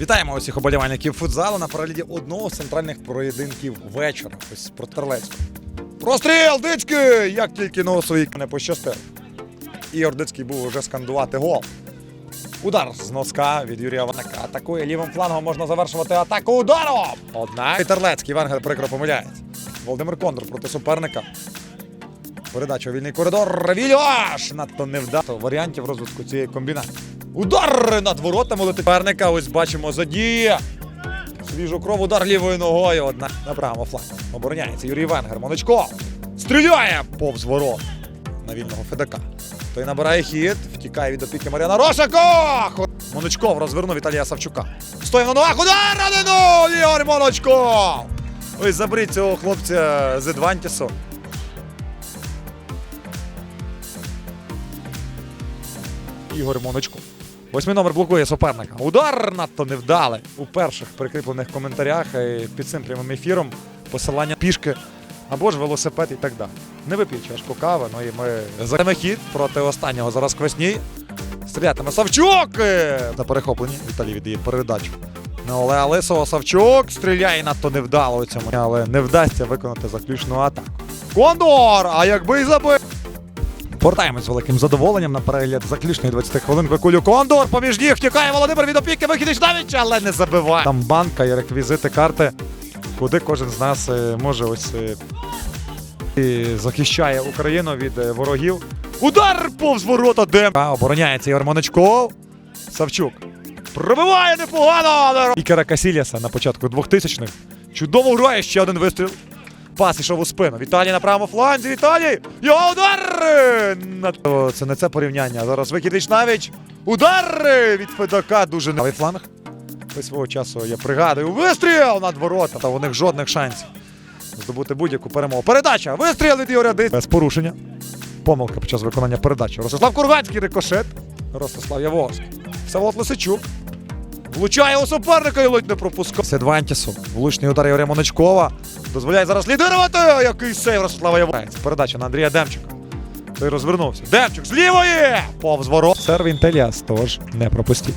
Вітаємо усіх оболівальників футзалу на перегляді одного з центральних поєдинків вечора. Ось проти Терлецького. Простріл! Дицький! Як тільки носові не пощастив. Ігор Дицький був уже скандувати гол. Удар з носка від Юрія Ваника. Атакує лівим флангом, можна завершувати атаку ударом. Однак і Терлецький Венгер прикро помиляється. Володимир Кондор проти суперника. Передача вільний коридор. Вільош! Надто невдато варіантів розвитку цієї комбінації. Удар над воротами летить. Ось бачимо задія. Свіжу кров, удар лівою ногою. Одна на правому флангі. Обороняється Юрій Венгер. Моночко. Стріляє повз ворот на вільного Федака. Той набирає хід, втікає від опіки Мар'яна Рошака. Хо- Моночков розвернув Віталія Савчука. Стоїть на ногах. Удар ранену! Ігор Моночков! Ось заберіть цього хлопця з Едвантісу. Ігор Моночков. Восьмий номер блокує суперника. Удар надто невдалий. У перших прикріплених коментарях е, під цим прямим ефіром посилання пішки або ж велосипед і так далі. Не вип'ють чашку кави, ну і ми займемо хід проти останнього зараз квесній. Стрілятиме Савчук! е, На перехопленні Віталій віддає передачу. На Олега Лисого Савчук стріляє надто невдало у цьому, але не вдасться виконати заключну атаку. Кондор! А якби й забив! Повертаємось з великим задоволенням на перегляд заключної 20 хвилин. Викулю Кондор. Поміж ніг втікає Володимир від опіки. Вихід навіть, але не забиває. Там банка і реквізити карти, куди кожен з нас е, може ось е, і захищає Україну від е, ворогів. Удар повз ворота Дем. Обороняється Ігор. Савчук. Пробиває непогано. Ікера Касіліаса на початку 2000-х. Чудово грає ще один вистріл. Пас ішов у спину. Віталій на правому фланзі. Віталій! Його удар! Це не це порівняння. Зараз викид Вічнавіч. Удар від Федака дуже не фланг. Ви свого часу я пригадую. Вистріл над ворота. Та у них жодних шансів здобути будь-яку перемогу. Передача! Вистріл від Ігоря Дицького. Без порушення. Помилка під час виконання передачі. Ростислав Курганський рикошет. Ростислав Яворський. Всеволод Лисичук. Влучає у суперника і ледь не пропускає. Седвантісу. Влучний удар Ігоря Моничкова. Дозволяє зараз лідирувати. Який сейв Ростислава Яворського. Передача на Андрія Демчика. Той розвернувся. Демчик з лівої! Повз ворот. Сервін Теліас тож не пропустіть.